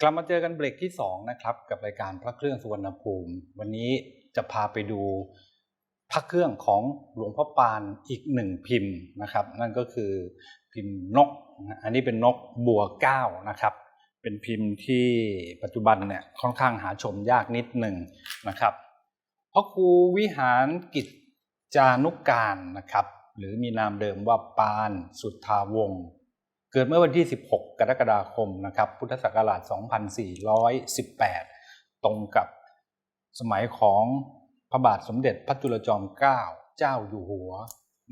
กลับมาเจอกันเบรกที่2นะครับกับรายการพระเครื่องสุวรรณภูมิ วันนี้จะพาไปดูพระเครื่องของหลวงพ่อปานอีกหนึ่งพิมพ์นะครับ นั่นก็คือพิมพ์นก อันนี้เป็นนกบัวเก้านะครับ เป็นพิมพ์ที่ปัจจุบันเนี่ยค่อนข้างหาชมยากนิดหนึ่งนะครับพระครูวิหารกิจจานุการนะครับ หรือมีนามเดิมว่าปานสุทธาวงศ์ เกิดเมื่อวันที่ 16 กรกฎาคมนะครับพุทธศักราช 2418 ตรงกับสมัยของพระบาทสมเด็จพระจุลจอมเกล้าเจ้าอยู่หัว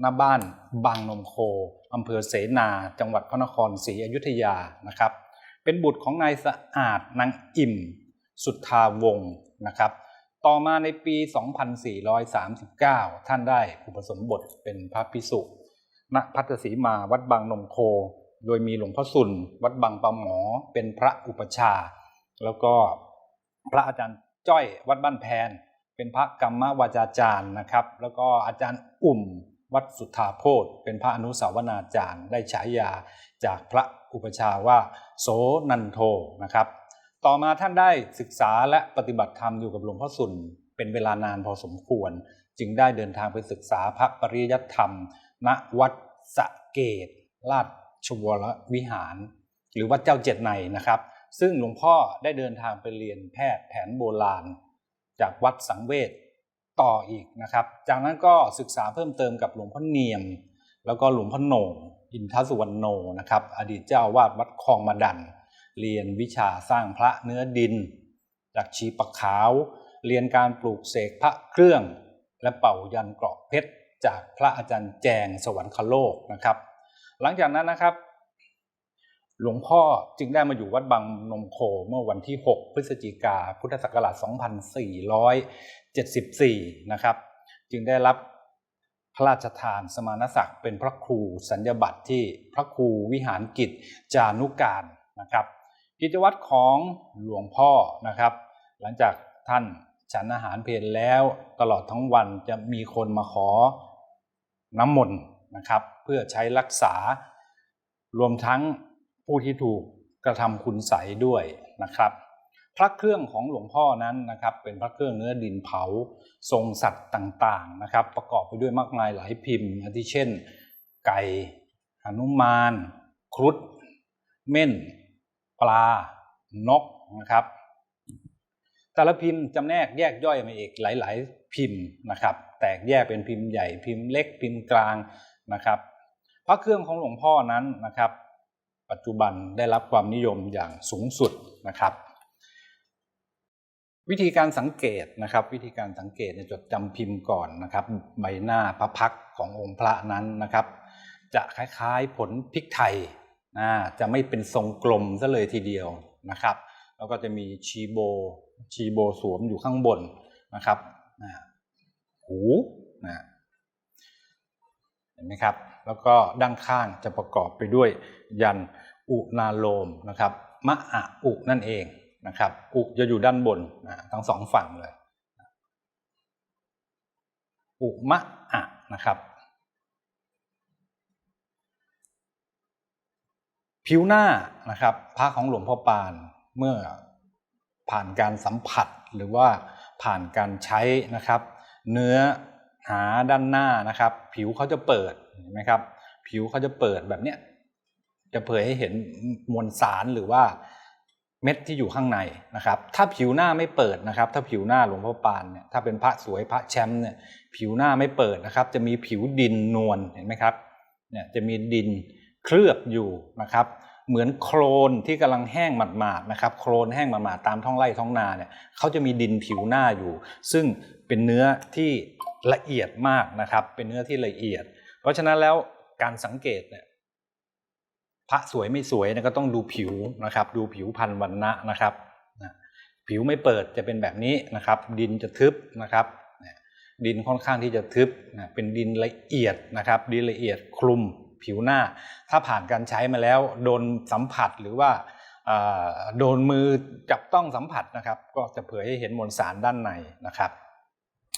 หน้าบ้านบางนมโคอำเภอเสนา จังหวัดพระนครศรีอยุธยานะครับ เป็นบุตรของนายสะอาดนางอิ่ม สุทธาวงศ์นะครับ ต่อมาในปี 2439 ท่านได้อุปสมบทเป็นพระภิกษุณพัทสีมาวัดบางนมโค โดยมีหลวงพ่อสุนวัดบางปะหมอเป็นพระอุปชา แล้วก็พระอาจารย์จ้อยวัดบ้านแพน เป็นพระกรรมวาจาจารย์นะครับ แล้วก็อาจารย์อุ่มวัดสุทธาโพธเป็นพระอนุสาวนาจารย์ ได้ฉายาจากพระอุปชาว่า โสนันโทนะครับ ต่อมาท่านได้ศึกษาและปฏิบัติธรรมอยู่กับหลวงพ่อสุนเป็นเวลานานพอสมควร จึงได้เดินทางไปศึกษาพระปริยัติธรรม ณวัดสะเกตราด ชวรวิหาร หรือวัดเจ้าเจ็ดในนะครับ ซึ่งหลวงพ่อได้เดินทางไปเรียนแพทย์แผนโบราณ จากวัดสังเวชต่ออีกนะครับ จากนั้นก็ศึกษาเพิ่มเติมกับหลวงพ่อเนียม แล้วก็หลวงพ่อโหน่งอินทสุวรรณโนนะครับ อดีตเจ้าวาดวัดคลองมาดัน เรียนวิชาสร้างพระเนื้อดิน จากชีปะขาว เรียนการปลูกเสกพระเครื่อง และเป่ายันเกราะเพชรจากพระอาจารย์แจงสวรรคโลกนะครับ หลังจากนั้นนะครับ หลวงพ่อจึงได้มาอยู่วัดบางนมโคเมื่อวันที่ 6 พฤศจิกาพุทธศักราช 2474 นะครับ จึงได้รับพระราชทานสมณศักดิ์เป็นพระครูสัญญบัตรที่พระครูวิหารกิจจานุการนะครับ กิจวัตรของหลวงพ่อนะครับ หลังจากท่านฉันอาหารเพลแล้วตลอดทั้งวันจะมีคนมาขอน้ำมนต์ นะครับ เพื่อใช้รักษารวมทั้งผู้ที่ถูกกระทำคุณใสด้วยนะครับ พระเครื่องของหลวงพ่อนั้นนะครับ เป็นพระเครื่องเนื้อดินเผาทรงสัตว์ต่างๆนะครับ ประกอบไปด้วยมากมายหลายพิมพ์อาทิเช่น ไก่หนุมาน ครุฑเม่น ปลานกนะครับ แต่ละพิมพ์จำแนกแยกย่อยมาอีกหลาย ๆ พิมพ์นะครับ แตกแยกเป็นพิมพ์ใหญ่พิมพ์เล็กพิมพ์กลาง นะครับ พระเครื่องของหลวงพ่อนั้นนะครับ ปัจจุบันได้รับความนิยมอย่างสูงสุดนะครับ วิธีการสังเกตนะครับ วิธีการสังเกตเนี่ยจดจำพิมพ์ก่อนนะครับ ใบหน้าพระพักขององค์พระนั้นนะครับ จะคล้ายๆผลพริกไทยนะจะไม่เป็นทรงกลมซะเลยทีเดียวนะครับ แล้วก็จะมีชีโบชีโบสวมอยู่ข้างบนนะครับหูนะ เห็นไหมครับ แล้วก็ด้านข้างจะประกอบไปด้วยยันอุนาโลมนะครับมะอะอุนั่นเองนะครับ อุจะอยู่ด้านบนนะทั้งสองฝั่งเลย อุมะอะนะครับผิวหน้านะครับพระของหลวงพ่อปานเมื่อผ่านการสัมผัสหรือว่าผ่านการใช้นะครับ เนื้อ หาด้านหน้านะครับ ผิวเขาจะเปิดเห็นไหมครับ ผิวเขาจะเปิดแบบเนี้ยจะเผยให้เห็นมวลสารหรือว่าเม็ดที่อยู่ข้างในนะครับ ถ้าผิวหน้าไม่เปิดนะครับ ถ้าผิวหน้าหลวงพ่อปานเนี่ยถ้าเป็นพระสวยพระแชมป์เนี่ยผิวหน้าไม่เปิดนะครับ จะมีผิวดินนวลเห็นไหมครับเนี่ยจะมีดินเคลือบอยู่นะครับ เหมือนโคลนที่กำลังแห้งหมาดๆนะครับโคลนแห้งหมาดๆตามท้องไร่ท้องนาเนี่ยเขาจะมีดินผิวหน้าอยู่ ซึ่งเป็นเนื้อที่ละเอียดมากนะครับ เป็นเนื้อที่ละเอียด เพราะฉะนั้นแล้วการสังเกตเนี่ยพระสวยไม่สวยเนี่ยก็ต้องดูผิวนะครับ ดูผิวพันธุ์วันนะนะครับผิวไม่เปิดจะเป็นแบบนี้นะครับ ดินจะทึบนะครับดินค่อนข้างที่จะทึบนะเป็นดินละเอียดนะครับ ดินละเอียดคลุม ผิวหน้า ถ้าผ่านการใช้มาแล้วโดนสัมผัสหรือว่าโดนมือจับต้องสัมผัสนะครับ ก็จะเผยให้เห็นมวลสารด้านในนะครับ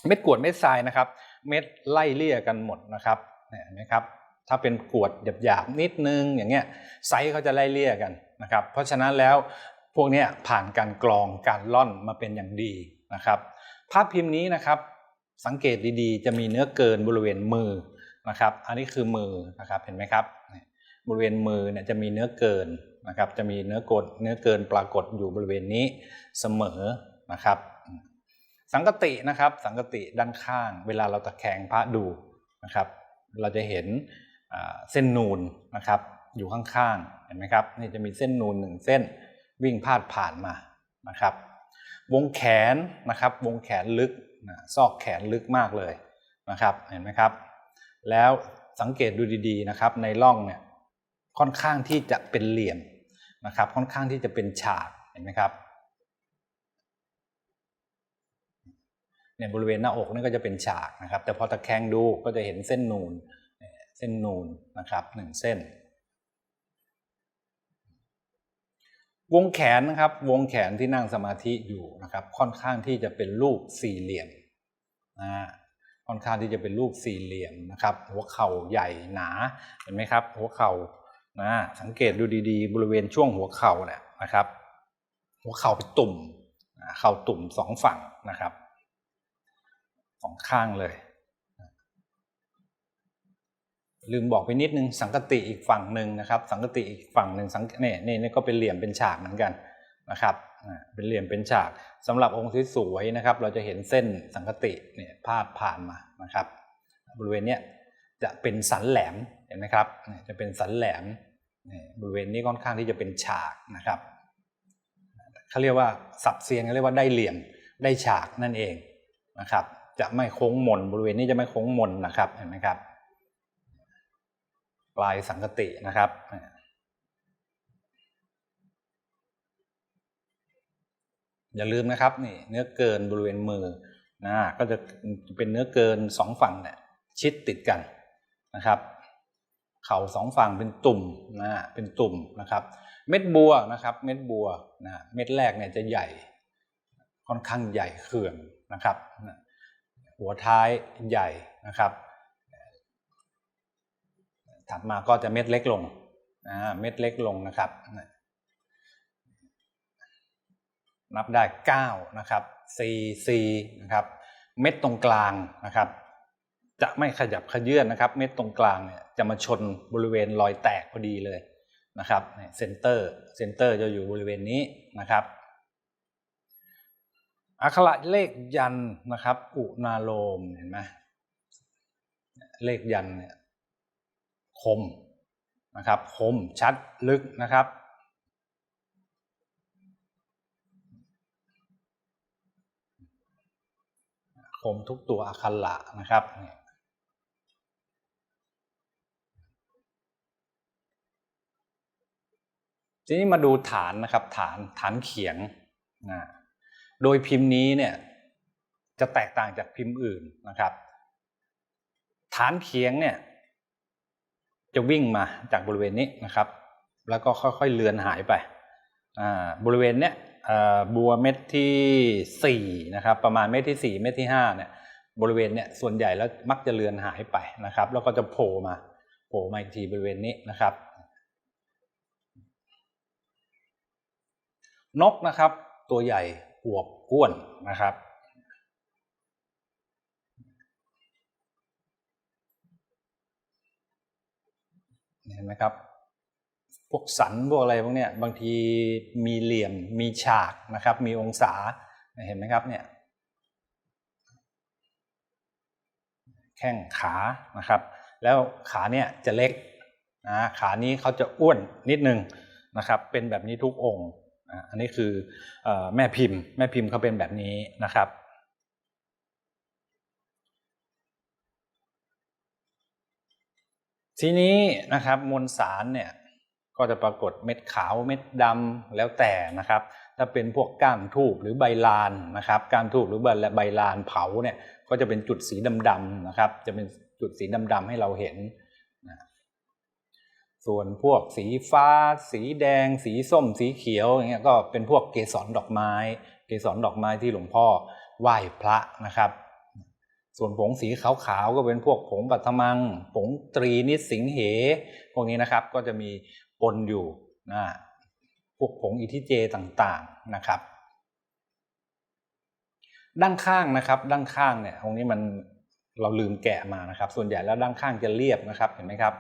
เม็ดกวดเม็ดทรายนะครับ เม็ดไล่เลี่ยกันหมดนะครับเนี่ยเห็นไหมครับถ้าเป็นกวดหยาบๆนิดนึงอย่างเงี้ยไซส์เขาจะไล่เลี่ยกันนะครับ เพราะฉะนั้นแล้วพวกนี้ผ่านการกรองการล่อนมาเป็นอย่างดีนะครับ ภาพพิมพ์นี้นะครับสังเกตดีๆ จะมีเนื้อเกินบริเวณมือ นะครับ อันนี้คือมือนะครับเห็นไหมครับ บริเวณมือเนี่ยจะมีเนื้อเกินนะครับ จะมีเนื้อกดเนื้อเกินปรากฏอยู่บริเวณนี้เสมอนะครับ สังกตินะครับ สังกติด้านข้าง เวลาเราตะแคงพระดูนะครับ เราจะเห็นเส้นนูนนะครับอยู่ข้างๆเห็นไหมครับนี่จะมีเส้นนูนหนึ่งเส้นวิ่งพาดผ่านมานะครับ วงแขนนะครับ วงแขนลึกซอกแขนลึกมากเลยนะครับ เห็นไหมครับ แล้วสังเกตดูดีๆนะครับในร่องเนี่ยค่อนข้างที่จะเป็นเหลี่ยมนะครับค่อนข้างที่จะเป็นฉากเห็นไหมครับเนี่ยบริเวณหน้าอกนี่ก็จะเป็นฉากนะครับ แต่พอตะแคงดูก็จะเห็นเส้นนูนเส้นนูนนะครับหนึ่งเส้น วงแขนนะครับ วงแขนที่นั่งสมาธิอยู่นะครับ ค่อนข้างที่จะเป็นรูปสี่เหลี่ยมนะ ค่อนข้างที่จะเป็นรูปสี่เหลี่ยมนะครับ หัวเข่าใหญ่หนาเห็นไหมครับ หัวเข่านะสังเกตดูดีๆ บริเวณช่วงหัวเข่าเนี่ยนะครับ หัวเข่าเป็นตุ่มเข่าตุ่มสองฝั่งนะครับสองข้างเลย ลืมบอกไปนิดนึงสังกติอีกฝั่งหนึ่งนะครับ สังกติอีกฝั่งหนึ่งสังเนี่ยนี่นี่ก็เป็นเหลี่ยมเป็นฉากเหมือนกันนะครับ เป็นเหลี่ยมเป็นฉากสำหรับองค์สวยๆนะครับ เราจะเห็นเส้นสังกติเนี่ยพาดผ่านมานะครับ บริเวณเนี้ยจะเป็นสันแหลมเห็นไหมครับจะเป็นสันแหลมบริเวณนี้ค่อนข้างที่จะเป็นฉากนะครับเขาเรียกว่าสับเซียนเขาเรียกว่าได้เหลี่ยมได้ฉากนั่นเองนะครับ จะไม่โค้งมนบริเวณนี้จะไม่โค้งมนนะครับเห็นไหมครับ ปลายสังกตินะครับ อย่าลืมนะครับนี่เนื้อเกินบริเวณมือนะก็จะเป็นเนื้อเกินสองฝั่งเนี่ยชิดติดกันนะครับ เข่าสองฝั่งเป็นตุ่มนะเป็นตุ่มนะครับ เม็ดบัวนะครับ เม็ดบัวนะเม็ดแรกเนี่ยจะใหญ่ ค่อนข้างใหญ่เขื่อนนะครับ หัวท้ายใหญ่นะครับ ถัดมาก็จะเม็ดเล็กลงนะเม็ดเล็กลงนะครับ นับได้9นะครับ C C นะครับ เม็ดตรงกลางนะครับ จะไม่ขยับขยื่นนะครับ เม็ดตรงกลางเนี่ยจะมาชนบริเวณรอยแตกพอดีเลยนะครับเซนเตอร์เซนเตอร์จะอยู่บริเวณนี้นะครับ อักขระเลขยันนะครับ อุณาโลมเห็นไหมเลขยันเนี่ยคมนะครับ คมชัดลึกนะครับ ค มทุกตัวอักขระนะครับทีนี้มาดูฐานนะครับฐานฐานเขียงนะโดยพิมพ์นี้เนี่ยจะแตกต่างจากพิมพ์อื่นนะครับ ฐานเขียงเนี่ยจะวิ่งมาจากบริเวณนี้นะครับ แล้วก็ค่อยๆเลือนหายไปบริเวณเนี้ย บัวเม็ดที่4นะครับประมาณเม็ดที่ 4 เม็ดที่5เนี่ยบริเวณเนี้ยส่วนใหญ่แล้วมักจะเลือนหายไปนะครับ แล้วก็จะโผล่มาโผล่มาอีกทีบริเวณนี้นะครับ นกนะครับ ตัวใหญ่อวบอ้วนนะครับเห็นไหมครับ พวกสันพวกอะไรพวกเนี้ยบางทีมีเหลี่ยมมีฉากนะครับ มีองศาเห็นไหมครับเนี่ยแข้งขานะครับ แล้วขาเนี่ยจะเล็กนะขานี้เขาจะอ้วนนิดนึงนะครับ เป็นแบบนี้ทุกองค์อันนี้คือแม่พิมพ์ แม่พิมพ์เขาเป็นแบบนี้นะครับทีนี้นะครับมวลสารเนี่ย ก็จะปรากฏเม็ดขาวเม็ดดำแล้วแต่นะครับ ถ้าเป็นพวกก้านทูบหรือใบลานนะครับก้านทูบหรือใบลานเผาเนี่ยก็จะเป็นจุดสีดำๆนะครับ จะเป็นจุดสีดำๆให้เราเห็น ส่วนพวกสีฟ้า สีแดง สีส้ม สีเขียวอย่างเงี้ยก็เป็นพวกเกสรดอกไม้ เกสรดอกไม้ที่หลวงพ่อไหว้พระนะครับส่วนผงสีขาวๆก็เป็นพวกผงปัทมัง ผงตรีนิสิงเห พวกนี้นะครับก็จะมี ปนอยู่นะพวกผงอีทิเจต่างๆนะครับ ด้านข้างนะครับ ด้านข้างเนี่ยตรงนี้มันเราลืมแกะมานะครับ ส่วนใหญ่แล้วด้านข้างจะเรียบนะครับเห็นไหมครับ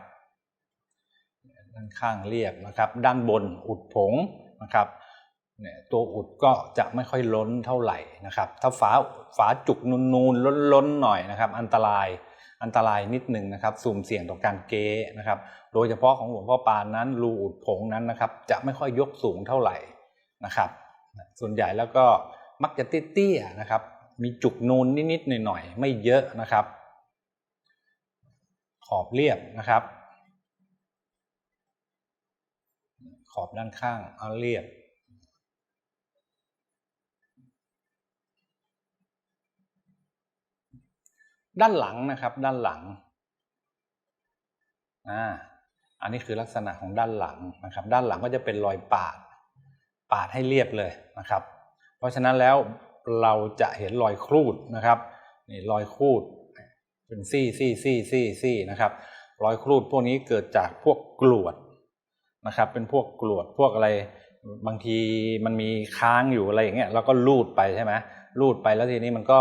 ด้านข้างเรียบนะครับ ด้านบนอุดผงนะครับเนี่ยตัวอุดก็จะไม่ค่อยล้นเท่าไหร่นะครับ ถ้าฝาฝาจุกนูนๆล้นๆหน่อยนะครับ อันตราย อันตรายนิดหนึ่งนะครับสุ่มเสี่ยงต่อการเก๊นะครับ โดยเฉพาะของหลวงพ่อปานนั้นรูอุดผงนั้นนะครับ จะไม่ค่อยยกสูงเท่าไหร่นะครับ ส่วนใหญ่แล้วก็มักจะเตี้ยๆนะครับ มีจุกนูนนิดๆหน่อยๆไม่เยอะนะครับ ขอบเรียบนะครับ ขอบด้านข้างเอาเรียบ ด้านหลังนะครับ ด้านหลังอ่าอันนี้คือลักษณะของด้านหลังนะครับ ด้านหลังก็จะเป็นรอยปาด ปาดให้เรียบเลยนะครับ เพราะฉะนั้นแล้วเราจะเห็นรอยครูดนะครับนี่รอยครูดเป็นซี่ซี่ซี่ซี่ซี่นะครับ รอยครูดพวกนี้เกิดจากพวกกรวดนะครับ เป็นพวกกรวดพวกอะไรบางทีมันมีค้างอยู่อะไรอย่างเงี้ยเราก็ลูดไปใช่ไหมลูดไปแล้วทีนี้มันก็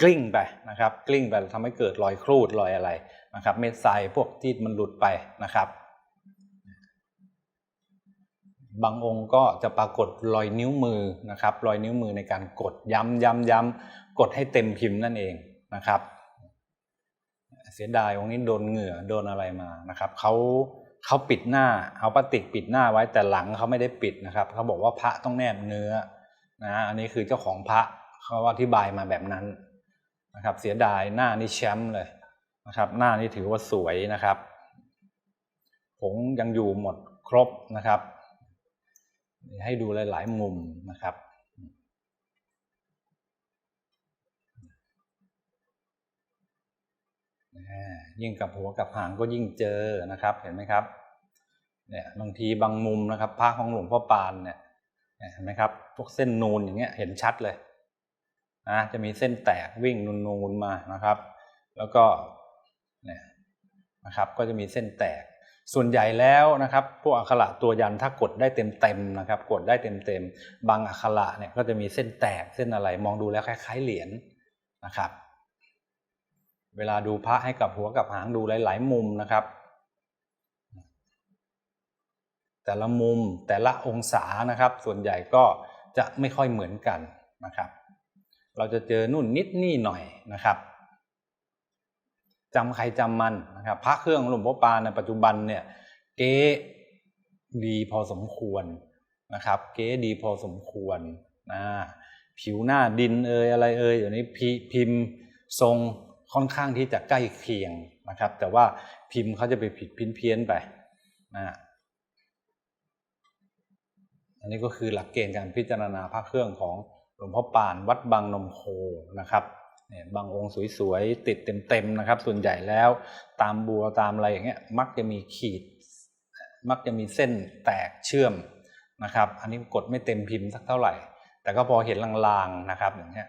กลิ้งไปนะครับ กลิ้งไปทำให้เกิดรอยครูดรอยอะไรนะครับ เม็ดทรายพวกที่มันหลุดไปนะครับ บางองค์ก็จะปรากฏรอยนิ้วมือนะครับ รอยนิ้วมือในการกดย้ำย้ำย้ำกดให้เต็มพิมพ์นั่นเองนะครับ เสียดายองค์นี้โดนเหงื่อโดนอะไรมานะครับเขาเขาปิดหน้าเอาพลาสติกปิดหน้าไว้แต่หลังเขาไม่ได้ปิดนะครับเขาบอกว่าพระต้องแนบเนื้อนะอันนี้คือเจ้าของพระเขาอธิบายมาแบบนั้น นะครับ เสียดายหน้านี่แชมป์เลยนะครับ หน้านี่ถือว่าสวยนะครับผงยังอยู่หมดครบนะครับ ให้ดูหลาย ๆ มุมนะครับยิ่งกับหัวกับหางก็ยิ่งเจอนะครับ เห็นไหมครับเนี่ยบางทีบางมุมนะครับพระของหลวงพ่อปานเนี่ยเห็นไหมครับ พวกเส้นนูนอย่างเงี้ยเห็นชัดเลย นะจะมีเส้นแตกวิ่งนูนๆมานะครับ แล้วก็เนี่ยนะครับก็จะมีเส้นแตก ส่วนใหญ่แล้วนะครับ พวกอักขระตัวยันถ้ากดได้เต็มๆนะครับ กดได้เต็มๆบางอักขระเนี่ยก็จะมีเส้นแตกเส้นอะไรมองดูแล้วคล้ายๆเหรียญนะครับ เวลาดูพระให้กับหัวกับหางดูหลายๆมุมนะครับแต่ละมุมแต่ละองศานะครับ ส่วนใหญ่ก็จะไม่ค่อยเหมือนกันนะครับ เราจะเจอนู่นนิดนี่หน่อยนะครับจำใครจำมันนะครับพระเครื่องหลวงพ่อปานในปัจจุบันเนี่ยเก๊ดีพอสมควรนะครับ เก๊ดีพอสมควรนะผิวหน้าดินเอยอะไรเอยเดี๋ยวนี้พิมพ์ทรงค่อนข้างที่จะใกล้เคียงนะครับ แต่ว่าพิมพ์เขาจะไปผิดพินเพี้ยนไปนะอันนี้ก็คือหลักเกณฑ์การพิจารณาพระเครื่องของ หลวงพ่อปานวัดบางนมโคนะครับเนี่ยบางองค์สวยๆติดเต็มๆนะครับ ส่วนใหญ่แล้วตามบัวตามอะไรอย่างเงี้ยมักจะมีขีด มักจะมีเส้นแตกเชื่อมนะครับ อันนี้กดไม่เต็มพิมพ์สักเท่าไหร่ แต่ก็พอเห็นลางๆนะครับอย่างเงี้ย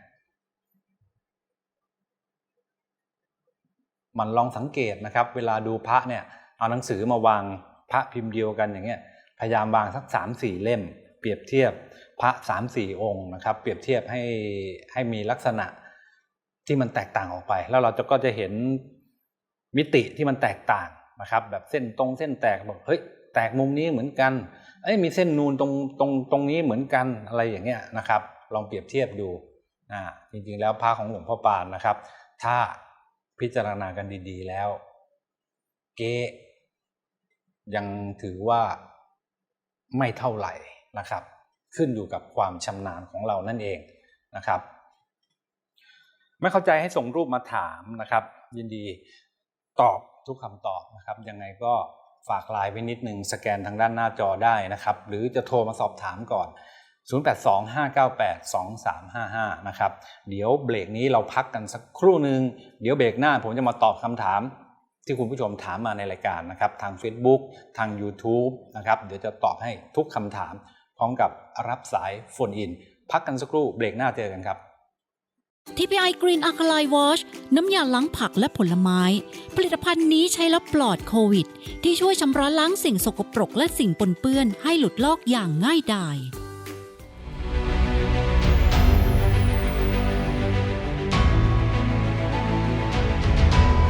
มันลองสังเกตนะครับ เวลาดูพระเนี่ยเอาหนังสือมาวางพระพิมพ์เดียวกันอย่างเงี้ยพยายามวางสักสามสี่เล่ม เปรียบเทียบ พระสามสี่องค์นะครับ เปรียบเทียบให้ให้มีลักษณะที่มันแตกต่างออกไป แล้วเราจะก็จะเห็นมิติที่มันแตกต่างนะครับ แบบเส้นตรงเส้นแตกบอกเฮ้ยแตกมุมนี้เหมือนกันเอ้ยมีเส้นนูนตรงตรงตรงนี้เหมือนกันอะไรอย่างเงี้ยนะครับ ลองเปรียบเทียบดูอ่าจริงๆแล้วพระของหลวงพ่อปานนะครับ ถ้าพิจารณากันดี ๆ แล้ว เก๊ยังถือว่าไม่เท่าไหร่นะครับ ขึ้นอยู่กับความชำนาญของเรานั่นเองนะครับ ไม่เข้าใจให้ส่งรูปมาถามนะครับ ยินดีตอบทุกคำตอบนะครับ ยังไงก็ฝากไลน์ไว้นิดนึงสแกนทางด้านหน้าจอได้นะครับ หรือจะโทรมาสอบถามก่อน 0825982355 นะครับ เดี๋ยวเบรกนี้เราพักกันสักครู่หนึ่งเดี๋ยวเบรกหน้าผมจะมาตอบคำถามที่คุณผู้ชมถามมาในรายการนะครับ ทาง Facebook ทาง YouTube นะครับ เดี๋ยวจะตอบให้ทุกคำถาม พร้อมกับรับสายโฟนอิน พักกันสักครู่เบรกหน้าเจอกันครับ TPI Green Alkaline Wash น้ำยาล้างผักและผลไม้ ผลิตภัณฑ์นี้ใช้แล้วปลอดโควิด ที่ช่วยชำระล้างสิ่งสกปรกและสิ่งปนเปื้อนให้หลุดลอกอย่างง่ายดาย